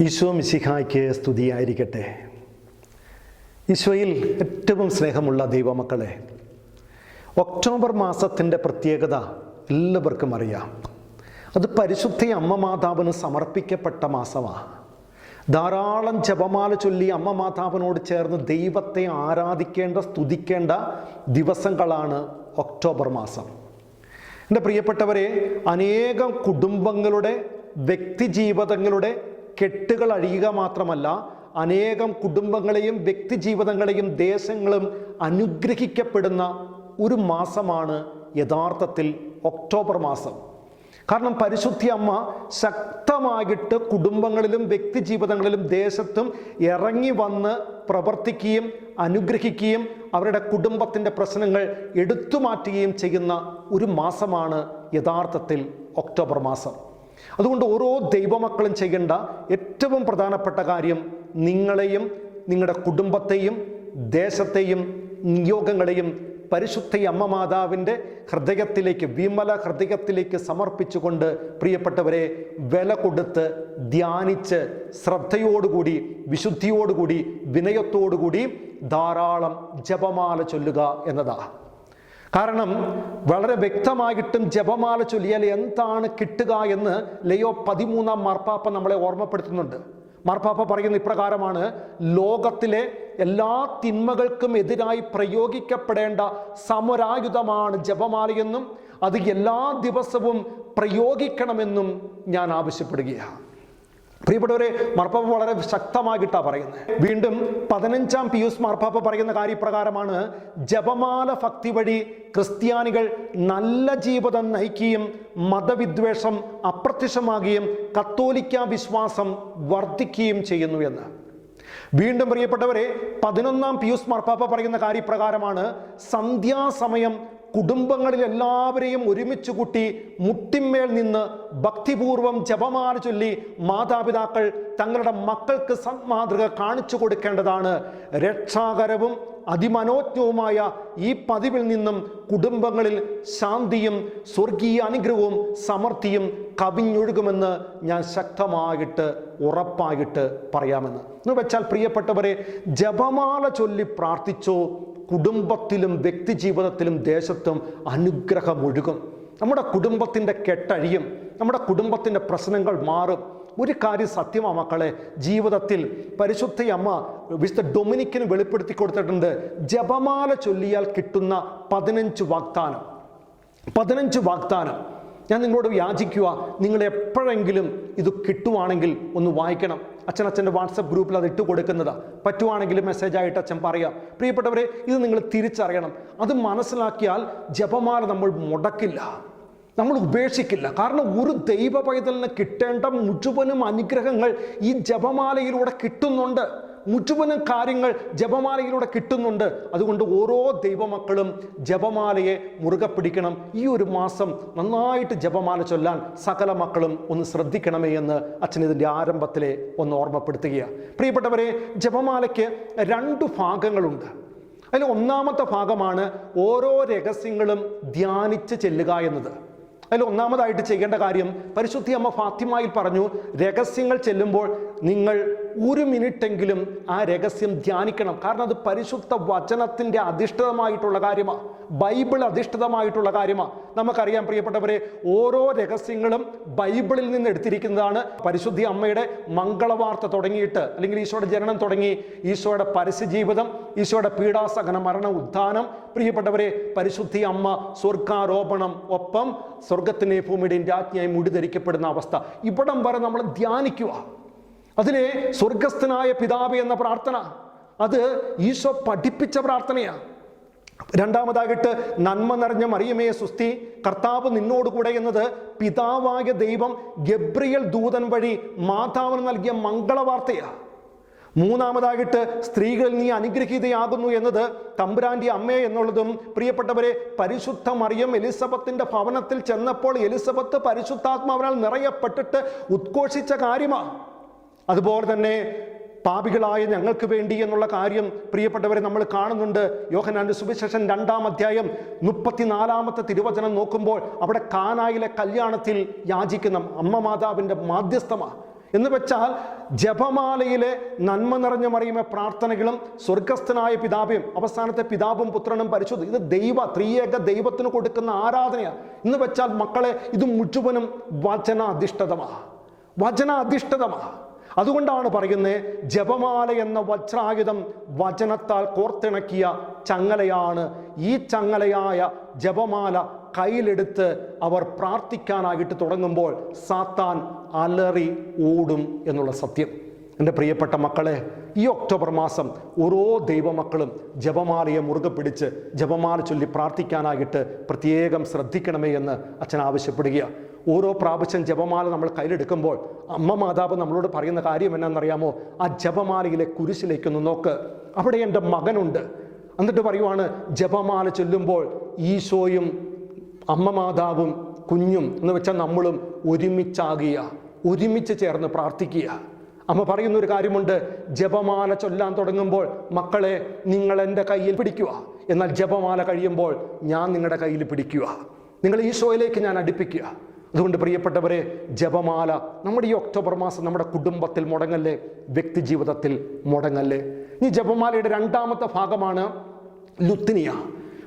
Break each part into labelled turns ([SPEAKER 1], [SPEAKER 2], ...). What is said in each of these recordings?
[SPEAKER 1] ഈശോ മിശിഹായ്ക്ക് സ്തുതിയായിരിക്കട്ടെ. ഈശോയിൽ ഏറ്റവും സ്നേഹമുള്ള ദൈവമക്കളെ ഒക്ടോബർ മാസത്തിന്റെ പ്രത്യേകത എല്ലാവർക്കും അറിയാം. അത് പരിശുദ്ധ അമ്മ മാതാവിന് സമർപ്പിക്കപ്പെട്ട മാസമാണ് ധാരാളം ജപമാല ചൊല്ലി അമ്മ മാതാവിനോട് ചേർന്ന് ദൈവത്തെ ആരാധിക്കേണ്ട സ്തുതിക്കേണ്ട ദിവസങ്ങളാണ് ഒക്ടോബർ മാസം. എന്റെ പ്രിയപ്പെട്ടവരെ അനേകം കുടുംബങ്ങളുടെ വ്യക്തിജീവിതങ്ങളുടെ കെട്ടുകൾ അഴിയുക മാത്രമല്ല അനേകം കുടുംബങ്ങളെയും വ്യക്തിജീവിതങ്ങളെയും ദേശങ്ങളും അനുഗ്രഹിക്കപ്പെടുന്ന ഒരു മാസമാണ് യഥാർത്ഥത്തിൽ ഒക്ടോബർ മാസം. കാരണം പരിശുദ്ധി അമ്മ ശക്തമായിട്ട് കുടുംബങ്ങളിലും വ്യക്തിജീവിതങ്ങളിലും ദേശത്തും ഇറങ്ങി വന്ന് പ്രവർത്തിക്കുകയും അനുഗ്രഹിക്കുകയും അവരുടെ കുടുംബത്തിന്റെ പ്രശ്നങ്ങൾ എടുത്തു മാറ്റുകയും ചെയ്യുന്ന ഒരു മാസമാണ് യഥാർത്ഥത്തിൽ ഒക്ടോബർ മാസം. അതുകൊണ്ട് ഓരോ ദൈവമക്കളും ചെയ്യേണ്ട ഏറ്റവും പ്രധാനപ്പെട്ട കാര്യം നിങ്ങളെയും നിങ്ങളുടെ കുടുംബത്തെയും ദേശത്തെയും നിയോഗങ്ങളെയും പരിശുദ്ധ അമ്മ മാതാവിന്റെ ഹൃദയത്തിലേക്ക് വിമല ഹൃദയത്തിലേക്ക് സമർപ്പിച്ചുകൊണ്ട് പ്രിയപ്പെട്ടവരെ വില കൊടുത്ത് ധ്യാനിച്ച് ശ്രദ്ധയോടുകൂടി വിശുദ്ധിയോടുകൂടി വിനയത്തോടുകൂടി ധാരാളം ജപമാല ചൊല്ലുക എന്നതാണ്. കാരണം വളരെ വ്യക്തമായിട്ടും ജപമാല ചൊല്ലിയാൽ എന്താണ് കിട്ടുക എന്ന് ലയോ പതിമൂന്നാം മാർപ്പാപ്പ നമ്മളെ ഓർമ്മപ്പെടുത്തുന്നുണ്ട്. മാർപ്പാപ്പ പറയുന്ന ഇപ്രകാരമാണ് ലോകത്തിലെ എല്ലാ തിന്മകൾക്കും എതിരായി പ്രയോഗിക്കപ്പെടേണ്ട സമരായുധമാണ് ജപമാലയെന്നും അത് എല്ലാ ദിവസവും പ്രയോഗിക്കണമെന്നും ഞാൻ ആവശ്യപ്പെടുകയാണ്. പ്രിയപ്പെട്ടവരെ മാർപ്പാപ്പ വളരെ ശക്തമായിട്ടാണ് പറയുന്നത്. വീണ്ടും പതിനഞ്ചാം പിയൂസ് മാർപ്പാപ്പ പറയുന്ന കാര്യപ്രകാരമാണ് ജപമാല ഭക്തി വഴി ക്രിസ്ത്യാനികൾ നല്ല ജീവിതം നയിക്കുകയും മതവിദ്വേഷം അപ്രത്യക്ഷമാകുകയും കത്തോലിക്ക വിശ്വാസം വർദ്ധിക്കുകയും ചെയ്യുന്നു എന്ന്. വീണ്ടും പ്രിയപ്പെട്ടവരെ പതിനൊന്നാം പിയൂസ് മാർപ്പാപ്പ പറയുന്ന കാര്യപ്രകാരമാണ് സന്ധ്യാസമയം കുടുംബങ്ങളിൽ എല്ലാവരെയും ഒരുമിച്ച് കൂട്ടി മുട്ടിന്മേൽ നിന്ന് ഭക്തിപൂർവം ജപമാല ചൊല്ലി മാതാപിതാക്കൾ തങ്ങളുടെ മക്കൾക്ക് സന്മാതൃക കാണിച്ചു കൊടുക്കേണ്ടതാണ്. രക്ഷാകരവും അതിമനോജ്ഞവുമായ ഈ പതിവിൽ നിന്നും കുടുംബങ്ങളിൽ ശാന്തിയും സ്വർഗീയ അനുഗ്രഹവും സമൃദ്ധിയും കവിഞ്ഞൊഴുകുമെന്ന് ഞാൻ ശക്തമായിട്ട് ഉറപ്പായിട്ട് പറയാമെന്ന്. എന്ന് വെച്ചാൽ പ്രിയപ്പെട്ടവരെ ജപമാല ചൊല്ലി പ്രാർത്ഥിച്ചോ കുടുംബത്തിലും വ്യക്തി ജീവിതത്തിലും ദേശത്തും അനുഗ്രഹമൊഴുകും. നമ്മുടെ കുടുംബത്തിന്റെ കെട്ടഴിയും നമ്മുടെ കുടുംബത്തിന്റെ പ്രശ്നങ്ങൾ മാറും. ഒരു കാര്യം സത്യമാ മക്കളെ ജീവിതത്തിൽ പരിശുദ്ധ അമ്മ വിശുദ്ധ ഡൊമിനിക്കിന് വെളിപ്പെടുത്തി കൊടുത്തിട്ടുണ്ട് ജപമാല ചൊല്ലിയാൽ കിട്ടുന്ന പതിനഞ്ച് വാഗ്ദാനം. പതിനഞ്ച് വാഗ്ദാനം. ഞാൻ നിങ്ങളോട് യാചിക്കുക നിങ്ങൾ എപ്പോഴെങ്കിലും ഇത് കിട്ടുവാണെങ്കിൽ ഒന്ന് വായിക്കണം. അച്ഛൻ അച്ഛന്റെ വാട്സപ്പ് ഗ്രൂപ്പിൽ അത് ഇട്ട് കൊടുക്കുന്നത്. പറ്റുവാണെങ്കിൽ മെസ്സേജായിട്ട് അച്ഛൻ പറയാം. പ്രിയപ്പെട്ടവരെ ഇത് നിങ്ങൾ തിരിച്ചറിയണം. അത് മനസ്സിലാക്കിയാൽ ജപമാല നമ്മൾ മുടക്കില്ല. നമ്മൾ ഉപേക്ഷിക്കില്ല. കാരണം ഒരു ദൈവ പൈതലിന് കിട്ടേണ്ട മുഴുവനും അനുഗ്രഹങ്ങൾ ഈ ജപമാലയിലൂടെ കിട്ടുന്നുണ്ട്. മുഴുവനും കാര്യങ്ങൾ ജപമാലയിലൂടെ കിട്ടുന്നുണ്ട്. അതുകൊണ്ട് ഓരോ ദൈവമക്കളും ജപമാലയെ മുറുകെ പിടിക്കണം. ഈ ഒരു മാസം നന്നായിട്ട് ജപമാല ചൊല്ലാൻ സകല മക്കളും ഒന്ന് ശ്രദ്ധിക്കണമേ എന്ന് അച്ഛൻ ഇതിന്റെ ആരംഭത്തിലെ ഒന്ന് ഓർമ്മപ്പെടുത്തുകയാണ്. പ്രിയപ്പെട്ടവരെ ജപമാലയ്ക്ക് രണ്ട് ഭാഗങ്ങളുണ്ട്. അതിൽ ഒന്നാമത്തെ ഭാഗമാണ് ഓരോ രഹസ്യങ്ങളും ധ്യാനിച്ച് ചെല്ലുക എന്നത്. അതിൽ ഒന്നാമതായിട്ട് ചെയ്യേണ്ട കാര്യം പരിശുദ്ധി അമ്മ ഫാത്തിമയിൽ പറഞ്ഞു രഹസ്യങ്ങൾ ചെല്ലുമ്പോൾ നിങ്ങൾ ഒരു മിനിറ്റെങ്കിലും ആ രഹസ്യം ധ്യാനിക്കണം. കാരണം അത് പരിശുദ്ധ വചനത്തിന്റെ അധിഷ്ഠിതമായിട്ടുള്ള കാര്യമാണ് ബൈബിൾ അധിഷ്ഠിതമായിട്ടുള്ള കാര്യമാണ് നമുക്കറിയാം പ്രിയപ്പെട്ടവരെ ഓരോ രഹസ്യങ്ങളും ബൈബിളിൽ നിന്ന് എടുത്തിരിക്കുന്നതാണ്. പരിശുദ്ധി അമ്മയുടെ മംഗളവാർത്ത തുടങ്ങിയിട്ട് അല്ലെങ്കിൽ ഈശോയുടെ ജനനം തുടങ്ങി ഈശോയുടെ പരസ്യജീവിതം ഈശോയുടെ പീഡാസഹന മരണ ഉദ്ധാനം. പ്രിയപ്പെട്ടവരെ പരിശുദ്ധി അമ്മ സ്വർഗാരോപണം ഒപ്പം സ്വർഗത്തിനെ ഭൂമിയുടെയും രാജ്ഞിയായി മുടിധരിക്കപ്പെടുന്ന അവസ്ഥ. ഇവിടം വരെ നമ്മൾ ധ്യാനിക്കുക അതിലെ സ്വർഗസ്ഥനായ പിതാവ് എന്ന പ്രാർത്ഥന. അത് ഈശോ പഠിപ്പിച്ച പ്രാർത്ഥനയാണ് രണ്ടാമതായിട്ട് നന്മ നിറഞ്ഞ മറിയമേ സുസ്തി കർത്താവ് നിന്നോടുകൂടെ എന്നത് പിതാവായ ദൈവം ഗബ്രിയൽ ദൂതൻ വഴി മാതാവിന് നൽകിയ മംഗളവാർത്തയാണ് മൂന്നാമതായിട്ട് സ്ത്രീകളിൽ നീ അനുഗ്രഹീതയാകുന്നു എന്നത് തമ്പുരാന്റെ അമ്മ എന്നുള്ളതും പ്രിയപ്പെട്ടവരെ പരിശുദ്ധ മറിയം എലിസബത്തിന്റെ ഭവനത്തിൽ ചെന്നപ്പോൾ എലിസബത്ത് പരിശുദ്ധാത്മാവിനാൽ നിറയപ്പെട്ടിട്ട് ഉദ്ഘോഷിച്ച കാര്യമാണ് അതുപോലെ തന്നെ പാപികളായ ഞങ്ങൾക്ക് വേണ്ടി എന്നുള്ള കാര്യം പ്രിയപ്പെട്ടവരെ നമ്മൾ കാണുന്നുണ്ട്. യോഹനാന്റെ സുവിശേഷൻ രണ്ടാം അധ്യായം മുപ്പത്തിനാലാമത്തെ തിരുവചനം നോക്കുമ്പോൾ അവിടെ കാനായിലെ കല്യാണത്തിൽ യാചിക്കുന്ന അമ്മ മാതാവിന്റെ മാധ്യസ്ഥമാണ് എന്ന് വെച്ചാൽ ജപമാലയിലെ നന്മ നിറഞ്ഞ മറിയുമ പ്രാർത്ഥനകളും സ്വർഗസ്ഥനായ പിതാവും അവസാനത്തെ പിതാവും പുത്രനും പരിശുദ്ധ ഇത് ദൈവ ത്രിയേക ദൈവത്തിന് കൊടുക്കുന്ന ആരാധനയാണ് എന്ന് വെച്ചാൽ മക്കളെ ഇത് മുഴുവനും വചന അധിഷ്ഠിതമാണ് വചന അധിഷ്ഠിതമാണ് അതുകൊണ്ടാണ് പറയുന്നത് ജപമാല എന്ന വജ്രായുധം വചനത്താൽ കോർത്തിണക്കിയ ചങ്ങലയാണ്. ഈ ചങ്ങലയായ ജപമാല കയ്യിലെടുത്ത് അവർ പ്രാർത്ഥിക്കാനായിട്ട് തുടങ്ങുമ്പോൾ സാത്താൻ അലറി ഓടും എന്നുള്ള സത്യം. എന്റെ പ്രിയപ്പെട്ട മക്കളെ ഈ ഒക്ടോബർ മാസം ഓരോ ദൈവമക്കളും ജപമാലയെ മുറുകെ പിടിച്ച് ജപമാല ചൊല്ലി പ്രാർത്ഥിക്കാനായിട്ട് പ്രത്യേകം ശ്രദ്ധിക്കണമേ എന്ന് അച്ഛൻ ആവശ്യപ്പെടുകയാണ്. ഓരോ പ്രാവശ്യം ജപമാല നമ്മൾ കയ്യിലെടുക്കുമ്പോൾ അമ്മ മാതാവ് നമ്മളോട് പറയുന്ന കാര്യം എന്നാണെന്നറിയാമോ? ആ ജപമാലയിലെ കുരിശിലേക്കൊന്ന് നോക്ക്. അവിടെ എന്റെ മകനുണ്ട്. എന്നിട്ട് പറയുവാണ് ജപമാല ചൊല്ലുമ്പോൾ ഈശോയും അമ്മ മാതാവും കുഞ്ഞും എന്ന് വെച്ചാൽ നമ്മളും ഒരുമിച്ചാകുക ഒരുമിച്ച് ചേർന്ന് പ്രാർത്ഥിക്കുക. അമ്മ പറയുന്ന ഒരു കാര്യമുണ്ട് ജപമാല ചൊല്ലാൻ തുടങ്ങുമ്പോൾ മക്കളെ നിങ്ങൾ എന്റെ കയ്യിൽ പിടിക്കുക. എന്നാൽ ജപമാല കഴിയുമ്പോൾ ഞാൻ നിങ്ങളുടെ കയ്യിൽ പിടിക്കുക. നിങ്ങൾ ഈശോയിലേക്ക് ഞാൻ അടുപ്പിക്കുക. അതുകൊണ്ട് പ്രിയപ്പെട്ടവരെ ജപമാല നമ്മുടെ ഈ ഒക്ടോബർ മാസം നമ്മുടെ കുടുംബത്തിൽ മുടങ്ങല്ലേ? വ്യക്തി ജീവിതത്തിൽ മുടങ്ങല്ലേ? ഈ ജപമാലയുടെ രണ്ടാമത്തെ ഭാഗമാണ് ലുത്തിനിയ.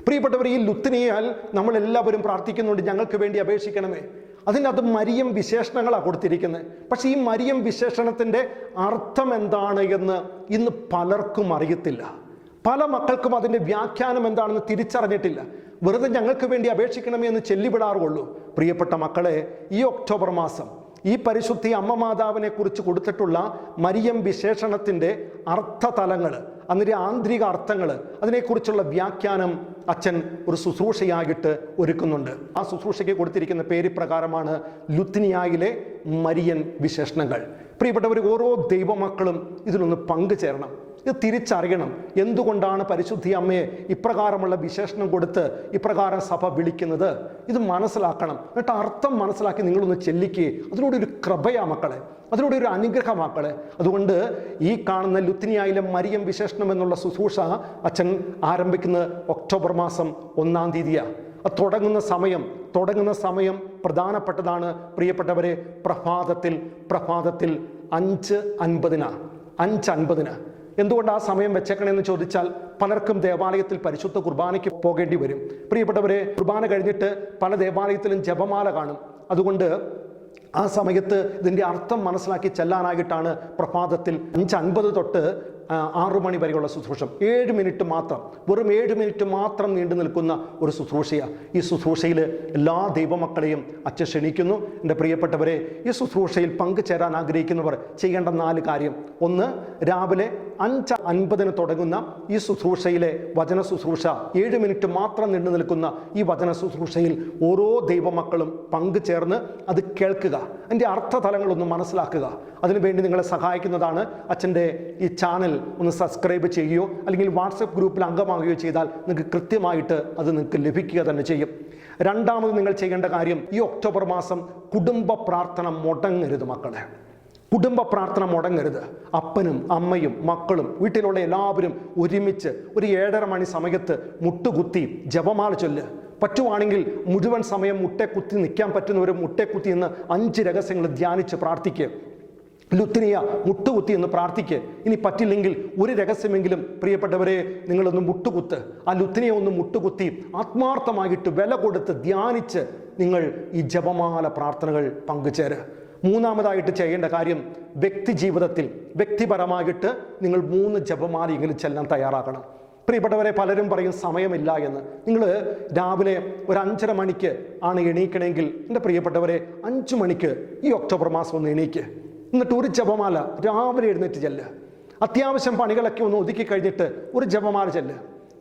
[SPEAKER 1] പ്രിയപ്പെട്ടവർ ഈ ലുത്തിനിയാൽ നമ്മൾ എല്ലാവരും പ്രാർത്ഥിക്കുന്നുണ്ട് ഞങ്ങൾക്ക് വേണ്ടി അപേക്ഷിക്കണമേ. അതിനകത്ത് മരിയം വിശേഷണങ്ങളാണ് കൊടുത്തിരിക്കുന്നത്. പക്ഷേ ഈ മരിയം വിശേഷണത്തിന്റെ അർത്ഥം എന്താണ് എന്ന് ഇന്ന് പലർക്കും അറിയത്തില്ല. പല മക്കൾക്കും അതിന്റെ വ്യാഖ്യാനം എന്താണെന്ന് തിരിച്ചറിഞ്ഞിട്ടില്ല. വെറുതെ ഞങ്ങൾക്ക് വേണ്ടി അപേക്ഷിക്കണമേ എന്ന് ചെല്ലിവിടാറുള്ളൂ. പ്രിയപ്പെട്ട മക്കളെ ഈ ഒക്ടോബർ മാസം ഈ പരിശുദ്ധി അമ്മ മാതാവിനെ കുറിച്ച് കൊടുത്തിട്ടുള്ള മരിയം വിശേഷണത്തിന്റെ അർത്ഥതലങ്ങൾ അതിന്റെ ആന്തരിക അർത്ഥങ്ങൾ അതിനെക്കുറിച്ചുള്ള വ്യാഖ്യാനം അച്ഛൻ ഒരു ശുശ്രൂഷയായിട്ട് ഒരുക്കുന്നുണ്ട്. ആ ശുശ്രൂഷയ്ക്ക് കൊടുത്തിരിക്കുന്ന പേര് പ്രകാരമാണ് ലുത്തിനിയായിലെ മരിയൻ വിശേഷണങ്ങൾ. പ്രിയപ്പെട്ടവർ ഓരോ ദൈവമക്കളും ഇതിലൊന്ന് പങ്കുചേരണം. ഇത് തിരിച്ചറിയണം. എന്തുകൊണ്ടാണ് പരിശുദ്ധി അമ്മയെ ഇപ്രകാരമുള്ള വിശേഷണം കൊടുത്ത് ഇപ്രകാരം സഭ വിളിക്കുന്നത്? ഇത് മനസ്സിലാക്കണം. എന്നിട്ട് അർത്ഥം മനസ്സിലാക്കി നിങ്ങളൊന്ന് ചെല്ലിക്കുക അതിലൂടെ ഒരു കൃപയാ മക്കളെ. അതിലൂടെ ഒരു അനുഗ്രഹ മക്കളെ. അതുകൊണ്ട് ഈ കാണുന്ന ലുത്തിനിയായിലെ മരിയം വിശേഷണം എന്നുള്ള ശുശ്രൂഷ അച്ഛൻ ആരംഭിക്കുന്നത് ഒക്ടോബർ മാസം ഒന്നാം തീയതിയാണ് അത് തുടങ്ങുന്ന സമയം തുടങ്ങുന്ന സമയം പ്രധാനപ്പെട്ടതാണ് പ്രിയപ്പെട്ടവരെ പ്രഭാതത്തിൽ പ്രഭാതത്തിൽ അഞ്ച് അൻപതിനാണ് അഞ്ച് അൻപതിന്. എന്തുകൊണ്ട് ആ സമയം വെച്ചേക്കണമെന്ന് ചോദിച്ചാൽ പലർക്കും ദേവാലയത്തിൽ പരിശുദ്ധ കുർബാനയ്ക്ക് പോകേണ്ടി വരും. പ്രിയപ്പെട്ടവരെ കുർബാന കഴിഞ്ഞിട്ട് പല ദേവാലയത്തിലും ജപമാല കാണും. അതുകൊണ്ട് ആ സമയത്ത് ഇതിന്റെ അർത്ഥം മനസ്സിലാക്കി ചെല്ലാനായിട്ടാണ് പ്രഭാതത്തിൽ അഞ്ച് അൻപത് തൊട്ട് ആറു മണി വരെയുള്ള ശുശ്രൂഷം. ഏഴ് മിനിറ്റ് മാത്രം വെറും ഏഴ് മിനിറ്റ് മാത്രം നീണ്ടു നിൽക്കുന്ന ഒരു ശുശ്രൂഷയാണ് ഈ ശുശ്രൂഷയിൽ എല്ലാ ദൈവമക്കളെയും അച്ഛൻ ക്ഷണിക്കുന്നു. എന്റെ പ്രിയപ്പെട്ടവരെ ഈ ശുശ്രൂഷയിൽ പങ്കുചേരാൻ ആഗ്രഹിക്കുന്നവർ ചെയ്യേണ്ട നാല് കാര്യം. ഒന്ന് രാവിലെ അഞ്ച് അൻപതിന് തുടങ്ങുന്ന ഈ ശുശ്രൂഷയിലെ വചന ശുശ്രൂഷ. ഏഴ് മിനിറ്റ് മാത്രം നീണ്ടു നിൽക്കുന്ന ഈ വചന ശുശ്രൂഷയിൽ ഓരോ ദൈവമക്കളും പങ്കുചേർന്ന് അത് കേൾക്കുക. അതിന്റെ അർത്ഥതലങ്ങളൊന്ന് മനസ്സിലാക്കുക. അതിനുവേണ്ടി നിങ്ങളെ സഹായിക്കുന്നതാണ് അച്ഛന്റെ ഈ ചാനൽ. ഒന്ന് സബ്സ്ക്രൈബ് ചെയ്യുകയോ അല്ലെങ്കിൽ വാട്സപ്പ് ഗ്രൂപ്പിൽ അംഗമാകുകയോ ചെയ്താൽ നിങ്ങൾക്ക് കൃത്യമായിട്ട് അത് നിങ്ങൾക്ക് ലഭിക്കുക തന്നെ ചെയ്യും. രണ്ടാമത് നിങ്ങൾ ചെയ്യേണ്ട കാര്യം ഈ ഒക്ടോബർ മാസം കുടുംബ പ്രാർത്ഥന മുടങ്ങരുത് മക്കളെ. കുടുംബ പ്രാർത്ഥന മുടങ്ങരുത്. അപ്പനും അമ്മയും മക്കളും വീട്ടിലുള്ള എല്ലാവരും ഒരുമിച്ച് ഒരു ഏഴര മണി സമയത്ത് മുട്ടുകുത്തി ജപമാല ചൊല്ല്. പറ്റുവാണെങ്കിൽ മുഴുവൻ സമയം മുട്ടക്കുത്തി നിൽക്കാൻ പറ്റുന്നവർ മുട്ടെ കുത്തി എന്ന് അഞ്ച് രഹസ്യങ്ങൾ ധ്യാനിച്ച് പ്രാർത്ഥിക്കുക ലുത്തിനിയ മുട്ടുകുത്തി എന്ന് പ്രാർത്ഥിക്കുക ഇനി പറ്റില്ലെങ്കിൽ ഒരു രഹസ്യമെങ്കിലും പ്രിയപ്പെട്ടവരെ നിങ്ങളൊന്ന് മുട്ടുകുത്ത്. ആ ലുത്തിനിയെ ഒന്ന് മുട്ടുകുത്തി ആത്മാർത്ഥമായിട്ട് വില കൊടുത്ത് ധ്യാനിച്ച് നിങ്ങൾ ഈ ജപമാല പ്രാർത്ഥനകൾ പങ്കുചേരുക മൂന്നാമതായിട്ട് ചെയ്യേണ്ട കാര്യം വ്യക്തി ജീവിതത്തിൽ വ്യക്തിപരമായിട്ട് നിങ്ങൾ മൂന്ന് ജപമാല ജപമാലയെങ്കിലും ചെല്ലാൻ തയ്യാറാക്കണം പ്രിയപ്പെട്ടവരെ പലരും പറയും സമയമില്ല എന്ന്. നിങ്ങൾ രാവിലെ ഒരു അഞ്ചര മണിക്ക് ആണ് എണീക്കണമെങ്കിൽ എന്റെ പ്രിയപ്പെട്ടവരെ അഞ്ച് മണിക്ക് ഈ ഒക്ടോബർ മാസം ഒന്ന് എണീക്ക്. എന്നിട്ട് ഒരു ജപമാല രാവിലെ എഴുന്നേറ്റ് ചെല്ല്. അത്യാവശ്യം പണികളൊക്കെ ഒന്ന് ഒതുക്കി കഴിഞ്ഞിട്ട് ഒരു ജപമാല ചെല്ല്.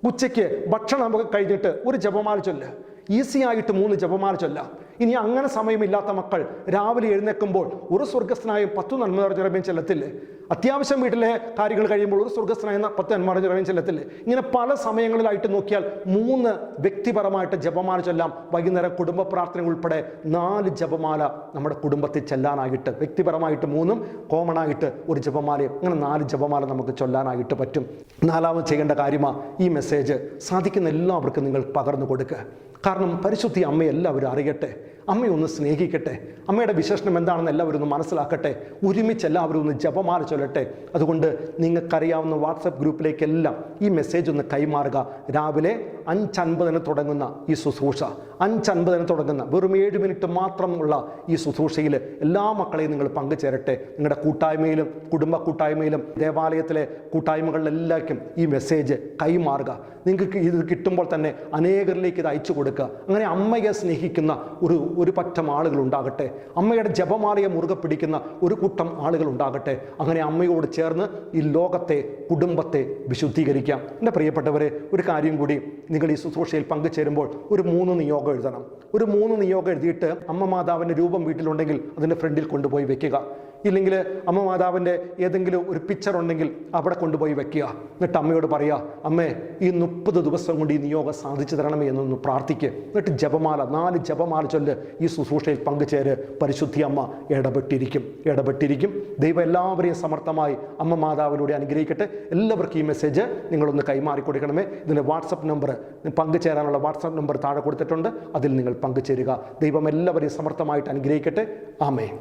[SPEAKER 1] ഉച്ചയ്ക്ക് ഭക്ഷണം കഴിഞ്ഞിട്ട് ഒരു ജപമാല ചൊല്ല്. ഈസി ആയിട്ട് മൂന്ന് ജപമാല ചൊല്ലാം. ഇനി അങ്ങനെ സമയമില്ലാത്ത മക്കൾ രാവിലെ എഴുന്നേൽക്കുമ്പോൾ ഒരു സ്വർഗസ്ഥനായ പത്തു നന്മ നിറഞ്ഞിറമ്യം ചെല്ലത്തില്ലേ അത്യാവശ്യം വീട്ടിലെ കാര്യങ്ങൾ കഴിയുമ്പോൾ ഒരു സ്വർഗസ്ഥനായ പത്ത് നന്മ നിറഞ്ഞിറമ്യം ചെല്ലത്തില്ലേ ഇങ്ങനെ പല സമയങ്ങളിലായിട്ട് നോക്കിയാൽ മൂന്ന് വ്യക്തിപരമായിട്ട് ജപമാല ചൊല്ലാം. വൈകുന്നേരം കുടുംബ പ്രാർത്ഥന ഉൾപ്പെടെ നാല് ജപമാല നമ്മുടെ കുടുംബത്തിൽ ചെല്ലാനായിട്ട് വ്യക്തിപരമായിട്ട് മൂന്നും കോമൺ ആയിട്ട് ഒരു ജപമാലയും. അങ്ങനെ നാല് ജപമാല നമുക്ക് ചൊല്ലാനായിട്ട് പറ്റും. നാലാമത് ചെയ്യേണ്ട കാര്യമാണ് ഈ മെസ്സേജ് സാധിക്കുന്ന എല്ലാവർക്കും നിങ്ങൾ പകർന്നു കൊടുക്കുക. കാരണം പരിശുദ്ധി അമ്മയെല്ലാവരും അറിയട്ടെ. അമ്മയൊന്ന് സ്നേഹിക്കട്ടെ. അമ്മയുടെ വിശേഷണം എന്താണെന്ന് എല്ലാവരും ഒന്ന് മനസ്സിലാക്കട്ടെ. ഒരുമിച്ച് എല്ലാവരും ഒന്ന് ജപമാല ചൊല്ലട്ടെ. അതുകൊണ്ട് നിങ്ങൾക്കറിയാവുന്ന വാട്സപ്പ് ഗ്രൂപ്പിലേക്കെല്ലാം ഈ മെസ്സേജ് ഒന്ന് കൈമാറുക. രാവിലെ അഞ്ചൻപതിന് തുടങ്ങുന്ന ഈ ശുശ്രൂഷ. അഞ്ചൻപതിന് തുടങ്ങുന്ന വെറും ഏഴ് മിനിറ്റ് മാത്രമുള്ള ഈ ശുശ്രൂഷയിൽ എല്ലാ മക്കളെയും നിങ്ങൾ പങ്കുചേരട്ടെ. നിങ്ങളുടെ കൂട്ടായ്മയിലും കുടുംബ കൂട്ടായ്മയിലും ദേവാലയത്തിലെ കൂട്ടായ്മകളിലെല്ലാവർക്കും ഈ മെസ്സേജ് കൈമാറുക. നിങ്ങൾക്ക് ഇത് കിട്ടുമ്പോൾ തന്നെ അനേകരിലേക്ക് ഇത് അയച്ചു കൊടുക്കുക. അങ്ങനെ അമ്മയെ സ്നേഹിക്കുന്ന ഒരു ഒരു പറ്റം ആളുകൾ ഉണ്ടാകട്ടെ അമ്മയുടെ ജപമാലയെ മുറുകെ പിടിക്കുന്ന ഒരു കൂട്ടം ആളുകൾ ഉണ്ടാകട്ടെ അങ്ങനെ അമ്മയോട് ചേർന്ന് ഈ ലോകത്തെ കുടുംബത്തെ വിശുദ്ധീകരിക്കാം. എന്റെ പ്രിയപ്പെട്ടവരെ ഒരു കാര്യം കൂടി നിങ്ങൾ ഈ ശുശ്രൂഷയിൽ പങ്കുചേരുമ്പോൾ ഒരു മൂന്ന് നിയോഗം എഴുതണം. ഒരു മൂന്ന് നിയോഗം എഴുതിയിട്ട് അമ്മ മാതാവിന്റെ രൂപം വീട്ടിലുണ്ടെങ്കിൽ അതിന്റെ ഫ്രണ്ടിൽ കൊണ്ടുപോയി വെക്കുക. ഇല്ലെങ്കിൽ അമ്മ മാതാവിന്റെ ഏതെങ്കിലും ഒരു പിക്ചർ ഉണ്ടെങ്കിൽ അവിടെ കൊണ്ടുപോയി വെക്കുക. എന്നിട്ട് അമ്മയോട് പറയുക അമ്മേ ഈ മുപ്പത് ദിവസം കൊണ്ട് ഈ നിയോഗം സാധിച്ചു തരണമേ എന്നൊന്ന് പ്രാർത്ഥിക്കുക എന്നിട്ട് ജപമാല നാല് ജപമാല ചൊല്ല് ഈ ശുശ്രൂഷയിൽ പങ്കുചേര്. പരിശുദ്ധി അമ്മ ഇടപെട്ടിരിക്കും ഇടപെട്ടിരിക്കും. ദൈവം എല്ലാവരെയും സമർത്ഥമായി അമ്മ മാതാവിലൂടെ അനുഗ്രഹിക്കട്ടെ. എല്ലാവർക്കും ഈ മെസ്സേജ് നിങ്ങളൊന്ന് കൈമാറി കൊടുക്കണമേ. ഇതിന്റെ വാട്സപ്പ് നമ്പർ പങ്കുചേരാനുള്ള വാട്സപ്പ് നമ്പർ താഴെ കൊടുത്തിട്ടുണ്ട്. അതിൽ നിങ്ങൾ പങ്കുചേരുക. ദൈവം എല്ലാവരെയും സമർത്ഥമായിട്ട് അനുഗ്രഹിക്കട്ടെ. ആമേ